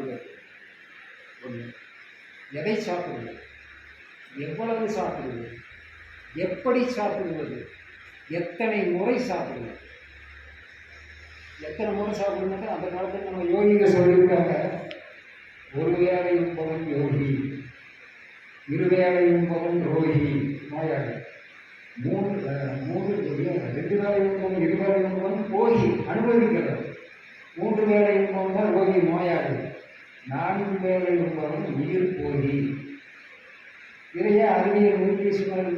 சாப்பிடுவது ஒன்று எதை சாப்பிடுவது எவ்வளவு சாப்பிடுவது எப்படி சாப்பிடுவது எத்தனை முறை சாப்பிடுவது எத்தனை முறை சாப்பிடணும் அந்த காலத்தில் நம்ம யோகிங்க சொல்லியிருக்காங்க ஒரு வேலை உண்பவன் யோகி இரு வேலை உண்பவன் ரோஹி நோயாளி மூணு மூன்று ரெண்டு வேலை உண்பவன் இரு வேளை உண்பவன் போகி அனுபவிக்கிறது மூன்று வேலை உண்பவன் தான் ரோகி நோயாளி நான்கு வேளை என்பவன் உயிர் போகி. நிறைய அறிவியல் நியூட்ரிஷனல்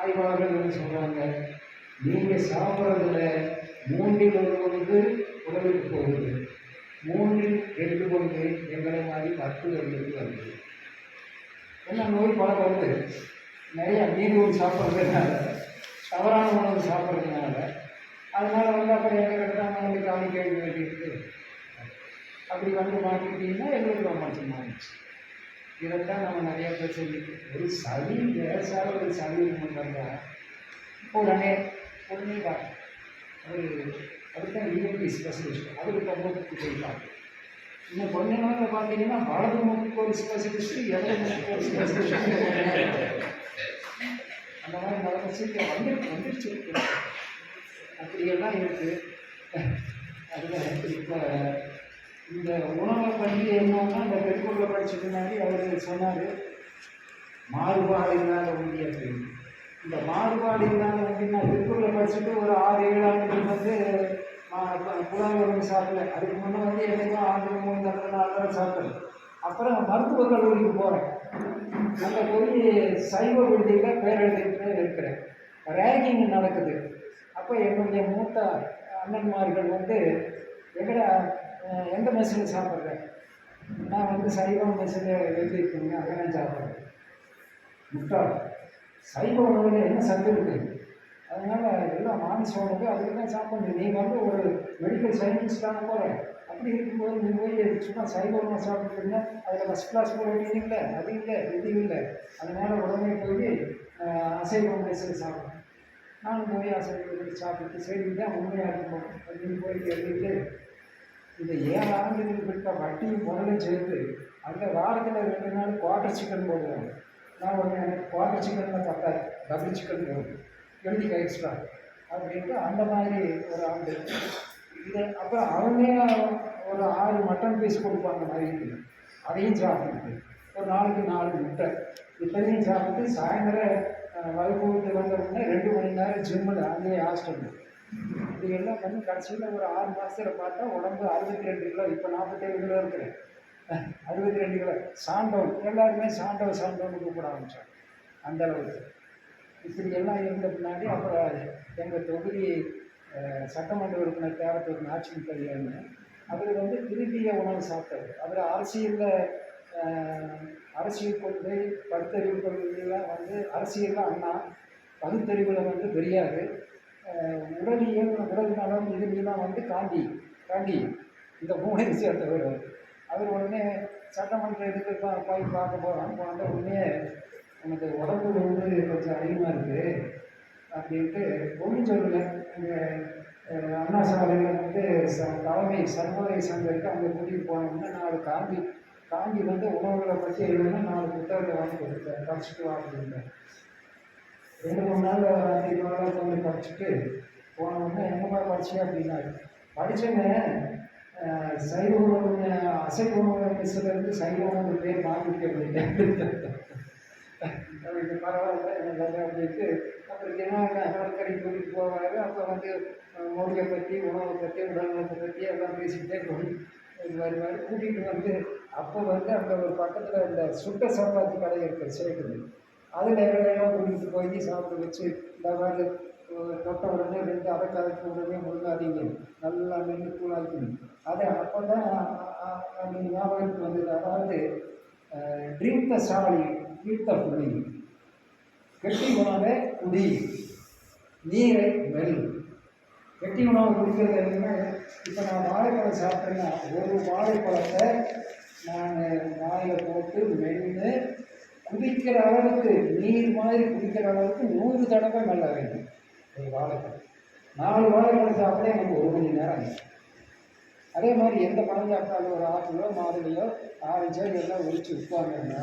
ஆய்வாளர்கள் என்ன சொல்கிறாங்க நீங்கள் சாப்பிட்றதுல மூன்றில் ஒரு பங்கு உடலுக்கு போகுது. மூன்றில் ரெண்டு பங்கு எங்களை மாதிரி பத்து பேர்களுக்கு வருது. என்ன நோய் பல வருது நிறையா மீன் உணவு சாப்பிட்றதுனால தவறான உணவு சாப்பிட்றதுனால அதனால் வந்து அப்புறம் எங்கே கிட்ட வந்து காணி கேட்க வேண்டியிருக்கு அப்படி வந்து மாட்டிக்கிட்டீங்கன்னா எங்களுக்கு ரொம்ப மாறிடுச்சு இதைத்தான் நம்ம நிறையா பேர் சொல்லிட்டு ஒரு சளி லேசாக ஒரு சளி வந்தால் உடனே உடனே வா. அது அதுதான் இஎன்டி ஸ்பெஷலிஸ்ட் அவருக்கு மூக்குக்கு போய் பார்த்து இன்னும் கொஞ்ச நாளில் பார்த்தீங்கன்னா வலது முக்கு ஒரு ஸ்பெஷலிஸ்ட் இடது மூக்குக்கு ஒரு ஸ்பெஷலிஸ்ட் அந்த மாதிரி நிலைமை சீக்கிரம் வந்து வந்துருச்சு. அப்படியெல்லாம் இருக்குது அதில் இப்போ இந்த உணவை பற்றி என்னன்னா இந்த பெருக்குள்ள படிச்ச பின்னாடி அவர் சொன்னார் மாறுபாடு இல்லாத உண்டி அப்படின்னு இந்த மாறுபாடு இல்லாத உண்டினா திருக்குறளை படிச்சுட்டு ஒரு ஆறு ஏழு ஆண்டுகள் வந்து புலவரும் சாப்பிடல. அதுக்கு முன்னே வந்து எனக்கும் ஆண்டு மூணு தடவை நாலு தடவை சாப்பிடல அப்புறம் மருத்துவ கல்லூரிக்கு போகிறேன் அங்கே போய் சைவ விடுதியில் பேரெடுத்துக்கிட்டு இருக்கிறேன். ரேகிங் நடக்குது. அப்போ என்னுடைய மூத்த அண்ணன்மார்கள் வந்து எங்கடா எந்த மெஸ்ஸில் சாப்பிட்றேன் நான் வந்து சைவம் மெஸ்ஸில் எழுதியிருக்கீங்க அங்கே நான் சாப்பிட்றேன் முட்டாள் சைவ உணவில் என்ன சத்து இருக்குது அதனால் எல்லாம் மாமிச உணவு அதுக்கு தான் சாப்பிடணும் நீ வந்து ஒரு மெடிக்கல் சயின்டிஸ்டாக போகிறேன் அப்படி இருக்கும்போது நீ போய் சும்மா சைவ உணவு சாப்பிட்டுருங்க அதில் ஃபஸ்ட் கிளாஸ் போக வேண்டியது அது இல்லை இது இல்லை. அதனால் உடனே போய் அசைவ மெஸ்ஸில் சாப்பிட்றேன் நானும் போய் அசைவ சாப்பிட்டு சரி தான் உண்மையாக இருக்கும் அப்படின்னு போய் எழுதிட்டு இந்த ஏழு ஆண்டுகள் விட்ட வட்டியும் முதலும் சேர்த்து அந்த வாரத்தில் ரெண்டு நாள் குவார்டர் சிக்கன் போடுவாங்க நான் ஒன்று எனக்கு குவார்டர் சிக்கனில் தப்பாது டபுள் சிக்கன் போடும் எழுதிக்க எக்ஸ்ட்ரா அப்படின்ட்டு அந்த மாதிரி ஒரு ஆண்டு. இது அப்புறம் அவங்களே ஒரு ஆறு மட்டன் பீஸ் கொடுப்பாங்க மதியத்துக்கு. அதையும் சாப்பிட்டு ஒரு நாளைக்கு நாலு முட்டை. இத்தனையும் சாப்பிட்டு சாயந்தரம் வகுப்பு விட்டு வந்த உடனே ரெண்டு மணி நேரம் ஜிம்மில் அங்கேயே ஹாஸ்டல் இது எல்லாம் பண்ணி கடைசியில் ஒரு ஆறு மாதத்தில் பார்த்தா உடம்பு அறுபத்தி ரெண்டு கிலோ இப்போ நாற்பத்தேழு கிலோ இருக்கிறேன் அறுபத்தி ரெண்டு கிலோ. சாண்டவன் எல்லாருமே சாண்டோன் சாண்டவன் கூப்பிட ஆரம்பித்தாங்க அந்த அளவுக்கு. இப்படி எல்லாம் இருந்த பின்னாடி அப்புறம் எங்கள் தொகுதி சட்டமன்ற உறுப்பினர் தேவத்தூர் நாச்சின் கல்யாணம் அவர் வந்து திருப்பிய உணவு சாப்பிட்டாரு. அவர் அரசியலில் அரசியல் கொள்கை பகுத்தறிவு கொள்கைலாம் வந்து அரசியலில் அண்ணா பகுத்தறிவில் வந்து பெரியார். உடலியல் உடல் நலம் இதுலாம் வந்து காந்தி காந்தி இந்த மூணையும் சேர்ந்தவர் அவர். அவர் உடனே சட்டமன்ற இதுக்கு தான் போய் பார்க்க போகிறோம் போன உடனே எனக்கு உடம்பு வந்து கொஞ்சம் அதிகமாக இருக்குது அப்படின்ட்டு ஒன்றும் சொல்லலை. எங்கள் அண்ணா சாலையில் வந்து ச தலைமை சர்வதை சங்கருக்கு அங்கே கூட்டிகிட்டு போனோம்னா நாலு காந்தி காந்தி வந்து உணவுகளை பற்றி எழுதுனா நாலு புத்தகத்தை வாங்கி கொடுத்தேன் படிச்சுட்டு வா ரெண்டு மூணு நாள் அஞ்சு நாளாக கொண்டு படிச்சுட்டு போன உடனே என்னமா படிச்சு அப்படின்னா படித்தேங்க சைவ உணவு அசைவ உணவு மிஸ்ஸிலேருந்து சைவ உணவு பேர் மாற்றிட்டு அப்படின்ட்டேன் பரவாயில்ல நல்லா அப்படின்ட்டு அப்புறம் தினம் கடற்கரை கூட்டிகிட்டு போவார். அப்போ வந்து மொழியை பற்றி உணவை பற்றி உடல்நலத்தை பற்றி எல்லாம் பேசிக்கிட்டே போய் வருவார். கூட்டிகிட்டு வந்து அப்போ வந்து அந்த ஒரு பக்கத்தில் இந்த சுட்ட சப்பாத்தி கடை இருக்குது சேர்க்குது அதில் எல்லாம் உங்களுக்கு போய் சாப்பிட்டு வச்சு இந்த மாதிரி தொட்ட உடனே ரெண்டு அதை கதைக்கு உடனே முழுங்காதீங்க நல்லா நின்று கூழாக்கணும் அதை அப்போ தான் அந்த ஞாபகத்துக்கு வந்தது. அதாவது ட்ரிங்க் த சாலி ஈட் புள்ளி புளி கெட்டி உணவை குடி. நீரை மெல். கெட்டி உணவு குடிக்கிறது என்னன்னா இப்போ நான் வாழைப்பழம் சாப்பிட்டேன்னா ஒரு வாழைப்பழத்தை நான் வாயில் போட்டு மென்று குடிக்கிற அளவுக்கு நீர் மாதிரி குடிக்கிற அளவுக்கு நூறு தடவை மெல்ல வேண்டும். ஒரு வாழைப்பழம். நாலு வாழைப்பழம் சாப்பிட எனக்கு ஒரு மணி நேரம் ஆகும் அதே மாதிரி எந்த பழம் சாப்பிட்டாலும் ஒரு ஆப்பிளோ மாதுளையோ ஆரஞ்சோ எல்லாம் ஒழிச்சு விற்பாங்கன்னா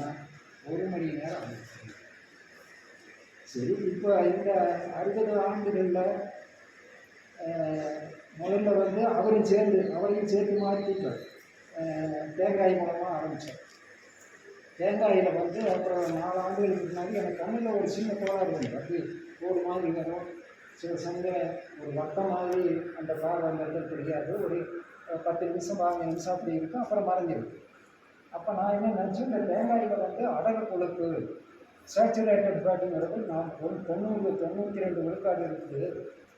ஒரு மணி நேரம் ஆகும். சரி இப்போ இந்த அறுபது ஆண்டுகளில் முதல்ல வந்து அவரும் சேர்ந்து அவரையும் சேர்த்து மாற்றிட்டோம் தேங்காய் மூலமாக ஆரம்பித்தோம் தேங்காயில் வந்து அப்புறம் நாலு ஆண்டுகளுக்கு முன்னாடி எனக்கு கண்ணில் ஒரு சின்ன கோளாறு இருந்தது. அப்படி ஒரு மாதிரி வரும். சில சமயம் ஒரு வட்டம் மாதிரி அந்த பார்வை அந்த தெரியாது. ஒரு பத்து நிமிஷம் பதினஞ்சு நிமிஷம் அப்படி இருக்கும். அப்புறம் மறைஞ்சிடும் அப்போ நான் என்ன நினச்சேன் இந்த தேங்காயில் வந்து அடகு கொழுப்பு சேச்சுரேட்டட் ஃபேட்டுங்கிறது நான் ஒரு தொண்ணூறு தொண்ணூற்றி ரெண்டு விழுக்காடு இருக்குது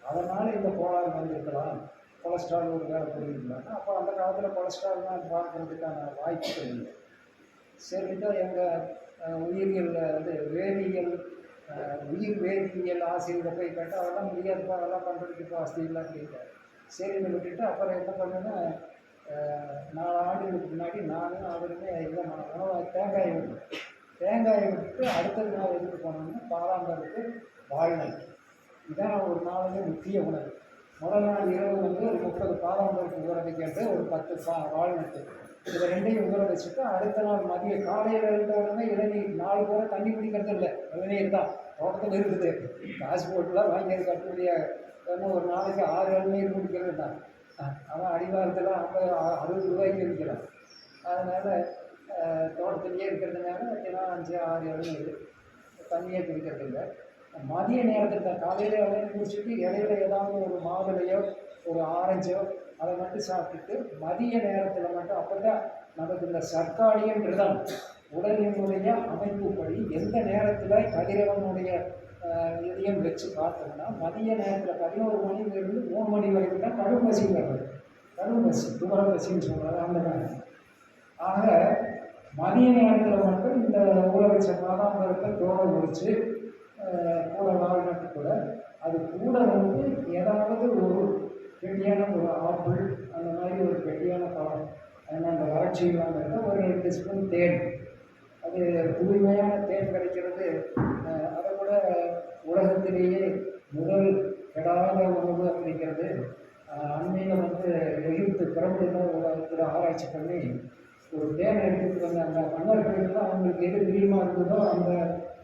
அதனால் இந்த கோளாறு வந்திருக்கலாம் கொலஸ்ட்ரால் ஒரு வேலை புரியுதுலான்னா அப்போ அந்த காலத்தில் கொலஸ்ட்ரால்லாம் பார்க்குறதுக்கான வாய்ப்புகள் இல்லை. சரிட்டு எங்கள் உயிரியல் வந்து வேதியியல் உயிர் வேதியியல் ஆசிரியர் போய் கேட்டால் அதெல்லாம் முடியாதுப்பா அதெல்லாம் பண்ணுறதுக்கு இப்போ வசதி இல்லை அப்படின்ட்டார் சரின்னு விட்டுட்டு அப்புறம் என்ன பண்ணேன்னா நாலு ஆண்டுகளுக்கு முன்னாடி நானும் அவருமே இல்லை நான் தேங்காயை விட்டு தேங்காயை விட்டுட்டு அடுத்தது நாள் எதுக்கு போனோம்னா பாலாம்பருக்கு வாழ்நாள். இதான் ஒரு நாளுமே முக்கிய உணவு. முதல் நாள் இரவு வந்து ஒரு முப்பது பாதாம்பருக்கு ஊற வைக்கிறது ஒரு பத்து பா வாழ்நாள் இது ரெண்டையும் ஊற வச்சுட்டு அடுத்த நாள் மதிய காலையில் இருந்த உடனே இளநீர் நாலு பூரா தண்ணி குடிக்கிறது இல்லை. இளநீர் தான். தோட்டத்தில் இருக்குது. காசு போட்டுலாம் வாங்கி கட்டக்கூடிய ஏன்னா ஒரு நாளைக்கு ஆறு இளநீர் குடிக்கிறது தான். அவன் அடிவாரத்தில் ஐம்பது அறுபது ரூபாய்க்கு விற்கிறான் அதனால் தோட்டத்திலேயே இருக்கிறதுனால தினம் அஞ்சு ஆறு இளநீர் தண்ணியே குடிக்கிறது இல்லை. மதிய நேரத்தில் காலையில் இளநீர் குடிச்சிட்டு இடையில ஏதாவது ஒரு மாதுளையோ ஒரு ஆரஞ்சோ அதை மட்டும் சாப்பிட்டுட்டு மதிய நேரத்தில் மட்டும் அப்போ தான் நமக்கு இந்த சர்க்காடியன்றதான் உடலினுடைய அமைப்புப்படி எந்த நேரத்தில் கதிரவனுடைய இதயம் இதையும் வச்சு பார்த்தோம்னா மதிய நேரத்தில் பதினோரு மணிலிருந்து மூணு மணி வரைக்கும் தான் கடும் கடும்பசி வர்றது துவர பசின்னு சொல்கிறாங்க அந்த நேரம் ஆக மதிய நேரத்தில் மட்டும் இந்த ஊரக வச்ச தோலை முடிச்சு கூட வாழ்நாட்டு கூட அது கூட வந்து ஏதாவது ஒரு கெட்டியான ஒரு ஆப்பிள் அந்த மாதிரி ஒரு கெட்டியான ஏன்னா அந்த வறட்சிகளாங்கிறது இல்லாமல் ஒரு ரெண்டு ஸ்பூன் தேன். அது தூய்மையான தேன் கிடைக்கிறது. அதை கூட உலகத்திலேயே முதல் கெடாத உணவு அப்படிங்கிறது அண்மையில் வந்து எகிப்து பிரபுடன் உலகத்தில் ஆராய்ச்சி பண்ணி ஒரு தேனை எடுத்துட்டு வந்த அந்த மன்னர்கள்லாம் அவங்களுக்கு எது பிரியமாக இருந்ததோ அந்த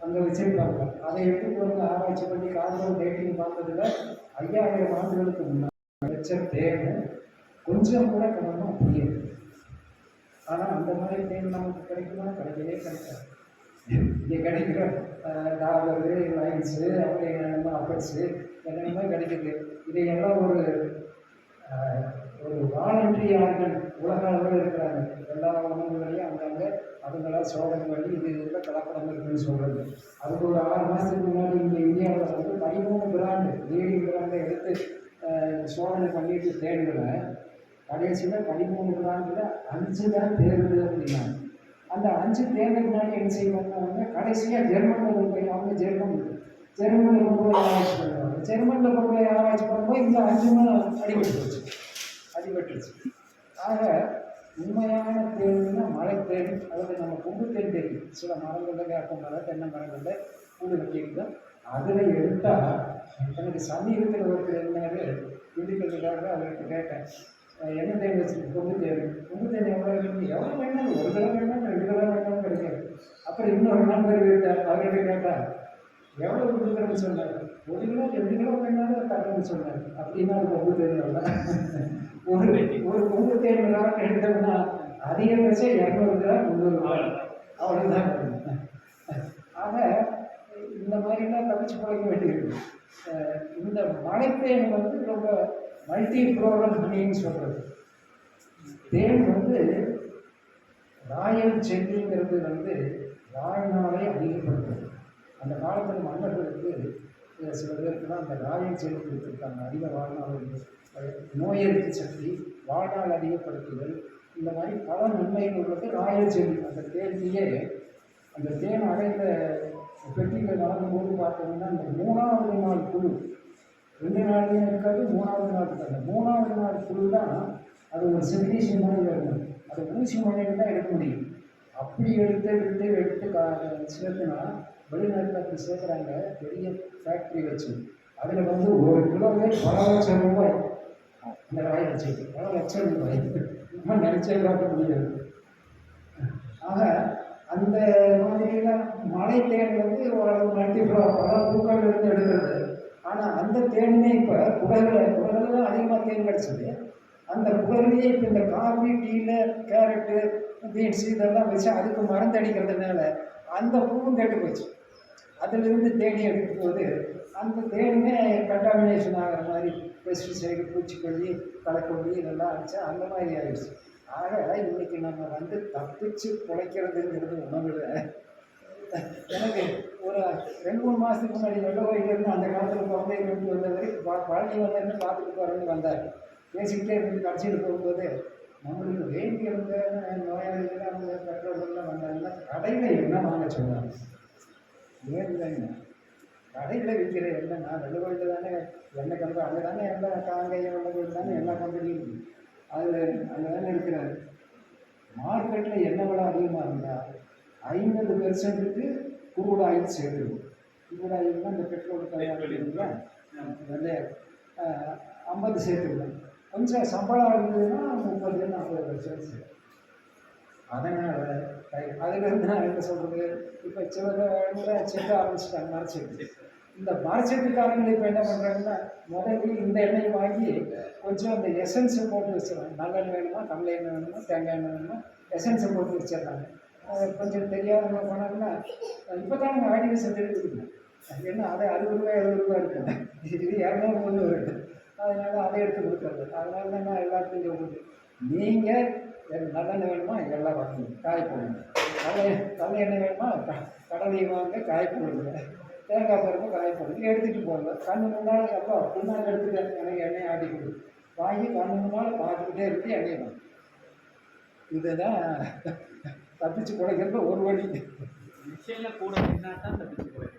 அங்கே வச்சுருப்பாங்க. அதை எடுத்துட்டு வந்து ஆராய்ச்சி பண்ணி கார்பன் டேட்டிங் பார்த்ததில் ஐயாயிரம் ஆண்டுகளுக்கு முன்னாடி வச்ச தேன். கொஞ்சம் கூட கவனம் புரியுது. ஆனால் அந்த மாதிரி தேன் நமக்கு கிடைக்குமா? கிடைக்கவே கிடைக்காது. இங்கே கிடைக்கிற டாலரு லைன்ஸு அப்படி என்னென்னமோ அப்பர்ஸு என்னென்னமோ கிடைக்குது. இதையெல்லாம் ஒரு ஒரு வாலண்டரி ஆட்கள் உலக அளவில் இருக்கிறாங்க. எல்லா உணவுகளையும் அங்கங்கே அவங்களாம் சோதனை பண்ணி இது இதில் கலப்படம் இருக்குன்னு சொல்கிறது அதுக்கு ஒரு ஆறு மாதத்துக்கு முன்னாடி இங்கே இந்தியாவில் வந்து பதிமூணு பிராண்டு ஏழு பிராண்டை எடுத்து சோதனை பண்ணிட்டு தேடுகளை கடைசியில் பதிமூணு பிராண்டில் அஞ்சு தான் தேர்வு அப்படின்னாங்க. அந்த அஞ்சு தேர்தல் என்ன செய்வாங்க கடைசியாக ஜெர்மனில் போய் அவங்க ஜெர்மன் ஜெர்மனில் கொண்டு போய் ஆராய்ச்சி பண்ணுவாங்க. ஜெர்மனில் கொண்டு போய் ஆராய்ச்சி பண்ணும்போது இந்த அஞ்சுமே அடிபட்டு போச்சு அடிபட்டுருச்சு. ஆக உண்மையான தேர்வுனா மழை தேர்வு அதாவது நம்ம கொம்பு தேன் தெரியும் சில மரங்களில் வேப்ப மரம் தென்னை மரங்களில் கூடு வைக்கிறது அதில் எடுத்தால் எனக்கு சமீபத்தில் ஒருத்தர் இருந்தார் இருக்கிறதுக்காக அவர்கிட்ட கேட்டேன். எண்ணெய் என்ன தேன் வச்சுருக்கு பொங்கு தேவை? பொங்கு தேவை எவ்வளோ இருக்கு எவ்வளோ வேணாலும் ஒரு கிலோ வேணாலும் ரெண்டு கிலோ வேணாலும் கிடைக்காது அப்புறம் இன்னொரு நண்பர் வீட்டார் அவர்கிட்ட கேட்டார் எவ்வளோ கொடுக்குறேன்னு சொன்னார். ஒரு கிலோ ரெண்டு கிலோ வேணாலும் தரேன்னு சொன்னார். அப்படின்னா அது கொம்பு தேன் ஒரு ஒரு பொங்கு தேவை நேரம் எடுத்தோம்னா அதிகபட்சம் இரநூறு கிராம் முந்நூறு கிராம் அவ்வளோதான் வரும். ஆக இந்த மாதிரிலாம் தப்பிச்சு பிழைக்க வேண்டியிருக்கு இந்த இந்த மலைத்தேன் வந்து ரொம்ப மல்டி ப்ரோரல் ஹனின்னு சொல்கிறது தேன் வந்து ராயல் செல்லிங்கிறது வந்து வாழ்நாளை அதிகப்படுத்துறது அந்த காலத்தில் மன்னர்களுக்கு சில பேருக்குலாம் அந்த ராயல் செல்லி கொடுத்துருக்காங்க. அதிக வாழ்நாள் உண்டு. நோய் எதிர்ப்பு சக்தி வாழ்நாள் அதிகப்படுத்துதல் இந்த மாதிரி பல நன்மைகள் உள்ளது ராயல் செல்லி அந்த தேன்லேயே அந்த தேன் அடைந்த பெட்டியில் நடக்கும்போது பார்த்தோம்னா அந்த மூணாவது நாள் குழு ரெண்டு நாள்லையும் இருக்காது மூணாவது நாள் இருக்காது மூணாவது நாள் குழு தான் அது ஒரு செக்ரேஷன் மாதிரி இருக்கும். அது ஊசி முனையில் தான் எடுக்க முடியும். அப்படி எடுத்து எடுத்து எடுத்து கா சேர்த்துனா வெளிநாட்டில் சேர்க்குறாங்க பெரிய ஃபேக்ட்ரி வச்சு. அதில் வந்து ஒரு கிலோவே பல லட்சம் ரூபாய் இந்த வாய் வச்சுக்கிட்டு பல லட்சம் ரூபாய். நம்ம நினச்சே பார்க்க முடியாது. ஆக அந்த மாதிரிலாம் மழை தேன் வந்து ஓரளவு மல்டிப்ளா பல பூக்கள் இருந்து எடுக்கிறது. ஆனால் அந்த தேனுமே இப்போ குடலில் குடலில் தான் அதிகமாக தேன் கிடச்சிது. அந்த குடல்லையே இப்போ இந்த காஃபி டீயில் கேரட்டு பீன்ஸ் இதெல்லாம் வச்சு அதுக்கு மருந்து அடிக்கிறதுனால அந்த பூவும் கெட்டு போச்சு. அதிலிருந்து தேனி எடுக்கும்போது அந்த தேனுமே கண்டாமினேஷன் ஆகிற மாதிரி பெஸ்டிசைடு பூச்சிக்கொல்லி தலைக்கொல்லி இதெல்லாம் அடிச்சா அந்த மாதிரி ஆயிடுச்சு. ஆக இன்னைக்கு நம்ம வந்து தப்பிச்சு பிழைக்கிறதுங்கிறது உணவில் எனக்கு ஒரு ரெண்டு மூணு மாதத்துக்கு முன்னாடி வெள்ள கோயிலிருந்து அந்த காலத்தில் குழந்தை கொண்டு வந்த வரைக்கும் பழனி வந்தேன்னு பார்த்துட்டு போகிறேன்னு வந்தார். பேசிக்கிட்டே இருந்து கடைசியில் போகும்போது நம்மளுக்கு வேண்டி இருந்த நோயாளிகள் அவங்க பெற்றோர்கள்லாம் வந்தாங்கன்னா கடையில் என்ன வாங்க சொன்னாங்க? ஏன் இல்லைங்க கடையில் விற்கிற எண்ணெய் நான் வெள்ள கோயில் தானே எண்ணெய் கம்பெனி அங்கே தானே எல்லா காங்கையம் வெள்ள கோயில் தானே எல்லா கம்பெனியும் இருக்குது அதில் அங்கே தானே இருக்கிறாரு மார்க்கெட்டில் என்ன விலை அதிகமாக இருந்தால் ஐம்பது பெர்சன்ட்டுக்கு குரூட் ஆயில் சேர்த்துடும் குரூட் ஆயில்னா இந்த பெட்ரோல் தயாரிக்கிறீங்களா அதில் ஐம்பது சேர்த்துக்கலாம். கொஞ்சம் சம்பளம் இருந்ததுன்னா முப்பது நாற்பது பெர்சன்ட் சேர்த்து அதனால் அதிலிருந்து நான் என்ன சொல்கிறது இப்போ சில இடத்துல செக்க ஆரம்பிச்சிட்டாங்க மரச்செக்கு இந்த மரச்செக்குக்காரங்க இப்போ என்ன பண்ணுறாங்கன்னா முதல்ல இந்த எண்ணெய் வாங்கி கொஞ்சம் அந்த எசன்ஸை போட்டு வச்சிடறாங்க நல்லெண்ணெய் வேணுமா கடலை எண்ணெய் வேணுமா தேங்காய் எண்ணெய் வேணுமா எசன்ஸை போட்டு வச்சிடுறாங்க. அது கொஞ்சம் தெரியாதவங்க போனாங்கன்னா இப்போ தான் அவங்க எடுத்துக்கணும். அது என்ன அதை அறுபது ரூபாய் எழுபது ரூபாய் இருக்குங்க இது இரநூறு கொண்டு வருது அதனால அதை எடுத்து கொடுக்குறது. அதனால தான் நான் எல்லாத்துக்கும் சொல்கிறது நீங்கள் நல்லெண்ணெய் வேணுமா? எல்லாம் வாங்குங்க. காய் போடுங்க. கடலை கடலை எண்ணெய் வேணுமா? கடலையும் வாங்க காய் போடுங்க. தேங்காய் பருப்பு காய் போடுங்க. எடுத்துகிட்டு போங்க. கண்ணு முன்னால் அப்பா முன்னால் எடுத்துட்டு எனக்கு எண்ணெய் ஆட்டி கொடு. வாங்கி கண்ணு முன்னால் பார்த்துக்கிட்டே இருக்கு எண்ணெய் வாங்க இதுதான் தப்பிச்சு பிழைக்கிறது ஒரு வழி. மிஷினில் கூட என்ன தான் தப்பிச்சு போயிடும்